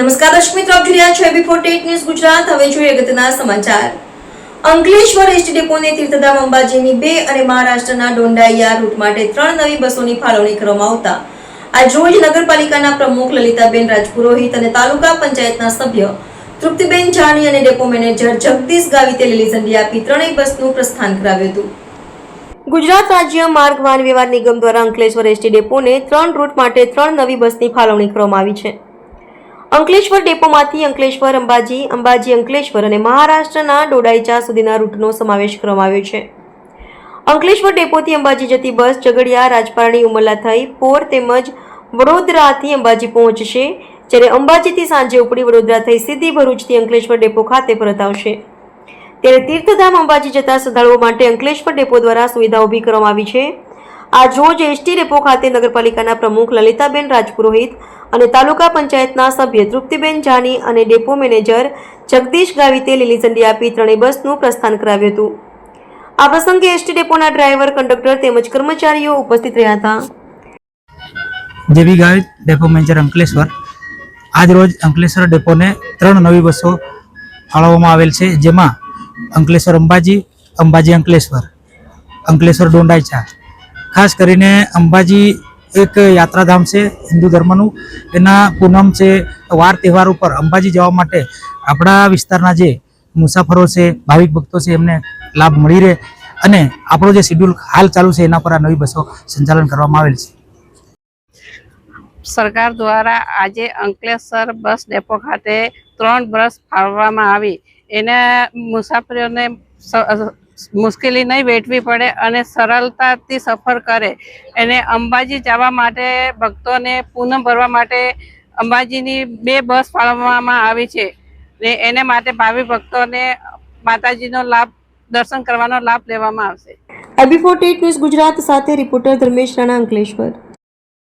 નમસ્કાર દર્શક મિત્રો, આપ જોઈ રહ્યા છો એબી ન્યૂઝ ગુજરાત. હવે જોઈએ અગત્યના સમાચાર. અંકલેશ્વર એસટી ડેપોને તીર્થધામ અંબાજીની બે અને મહારાષ્ટ્રના ડોંડાઈયા રૂટ માટે ત્રણ નવી બસોની ફાળવણી કરવામાં આવતા. આજ રોજ નગરપાલિકાના પ્રમુખ લલિતાબેન રાજપુરોહિત અને તાલુકા પંચાયતના સભ્ય તૃપ્તિબેન જાની અને ડેપો મેનેજર જગદીશ ગાવિતે લીલી ઝંડી આપી ત્રણેય બસનું પ્રસ્થાન કરાવ્યું હતું. ગુજરાત રાજ્ય માર્ગ વાહન વ્યવહાર નિગમ દ્વારા અંકલેશ્વર એસટી ડેપોને ત્રણ રૂટ માટે ત્રણ નવી બસની ફાળવણી કરવામાં આવી છે. અંકલેશ્વર ડેપોમાંથી અંકલેશ્વર અંબાજી અંબાજી અંકલેશ્વર અને મહારાષ્ટ્રના ડોડાઈચા સુધીના રૂટનો સમાવેશ કરવામાં આવ્યો છે. અંકલેશ્વર ડેપોથી અંબાજી જતી બસ ઝઘડિયા, રાજપારણી ઉમરલા થઈ પોર તેમજ વડોદરાથી અંબાજી પહોંચશે, જ્યારે અંબાજીથી સાંજે ઉપડી વડોદરા થઈ સીધી ભરૂચથી અંકલેશ્વર ડેપો ખાતે પરત આવશે. ત્યારે તીર્થધામ અંબાજી જતા શ્રદ્ધાળુઓ માટે અંકલેશ્વર ડેપો દ્વારા સુવિધા ઊભી કરવામાં આવી છે. આજ રોજ એસટી ડેપો ખાતે નગરપાલિકાના પ્રમુખ લલિતાબેન રાજપુરોહિત અને તાલુકા પંચાયતના સભ્ય તૃપ્તિબેન જાની અને ડેપો મેનેજર જગદીશ ગાવિતે લીલી ઝંડી આપી ત્રણેય બસનું પ્રસ્થાન કરાવ્યું હતું. આ પ્રસંગે એસટી ડેપોના ડ્રાઈવર, કંડક્ટર તેમજ કર્મચારીઓ ઉપસ્થિત રહ્યા હતા. જેવી ગાવિત ડેપો મેનેજર અંકલેશ્વર. આજ રોજ અંકલેશ્વર ડેપોને ત્રણ નવી બસો ફાળવવામાં આવેલ છે, જેમાં અંકલેશ્વર અંબાજી અંબાજી અંકલેશ્વર અંકલેશ્વર ડોંડાઈચા ખાસ કરીને અંબાજી એક યાત્રાધામ છે, હિન્દુ ધર્મનું. એના પૂનમ છે, વાર તહેવાર ઉપર અંબાજી જવા માટે આપણા વિસ્તારના જે મુસાફરો છે, ભાવિક ભક્તો છે, એમને લાભ મળી રહે. અને આપણો જે શેડ્યુલ હાલ ચાલુ છે, એના પર આ નવી બસો સંચાલન કરવામાં આવેલ છે. સરકાર દ્વારા આજે અંકલેશ્વર બસ ડેપો ખાતે ત્રણ બસ ફાળવવામાં આવી. એને મુસાફરીઓને મુશ્કેલી નહીં વેઠવી પડે અને સરળતાથી સફર કરે. એને અંબાજી જવા માટે ભક્તોને પૂનમ ભરવા માટે અંબાજીની બે બસ ફાળવવામાં આવી છે ને એને માટે ભાવિ ભક્તોને માતાજીનો લાભ, દર્શન કરવાનો લાભ લેવામાં આવશે. એબી ફોર્ટી ન્યૂઝ ગુજરાત સાથે રિપોર્ટર ધર્મેશ રાણા અંકલેશ્વર